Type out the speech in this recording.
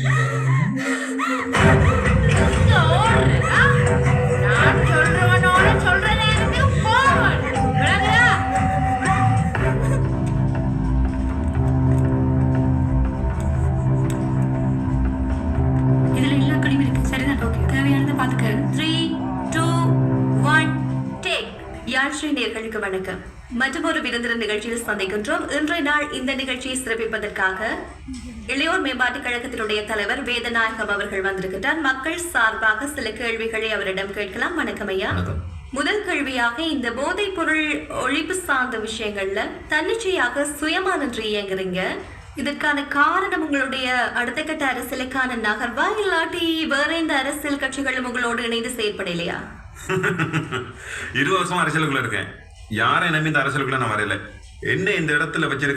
Yeah. நேர்களுக்கு வணக்கம். மற்றும் ஒரு விருந்தினர் நிகழ்ச்சியில் சந்திக்கின்றோம். இன்றைய நாள் இந்த நிகழ்ச்சியை சிறப்பிப்பதற்காக இளையோர் மேம்பாட்டுக் கழகத்தினுடைய தலைவர் வேதநாயகம் அவர்கள் வந்திருக்கின்றார். மக்கள் சார்பாக சில கேள்விகளை அவரிடம் கேட்கலாம். வணக்கம் ஐயா. முதல் கேள்வியாக இந்த போதைப் பொருள் ஒழிப்பு சார்ந்த விஷயங்கள்ல தன்னிச்சையாக சுயமா நின்று இயங்குறீங்க. இதற்கான காரணம் உங்களுடைய அடுத்த கட்ட அரசியலுக்கான நகர்வா? இல்லாட்டி வேற எந்த அரசியல் கட்சிகளும் உங்களோடு இணைந்து செயற்படலையா? இருபது வருஷமா அரசியலுக்குள்ள இருக்கேன். யாரை நம்பி இந்த அரசியலுக்குள்ள நான் வரையல. என்ன இந்த இடத்துல வச்சிருக்க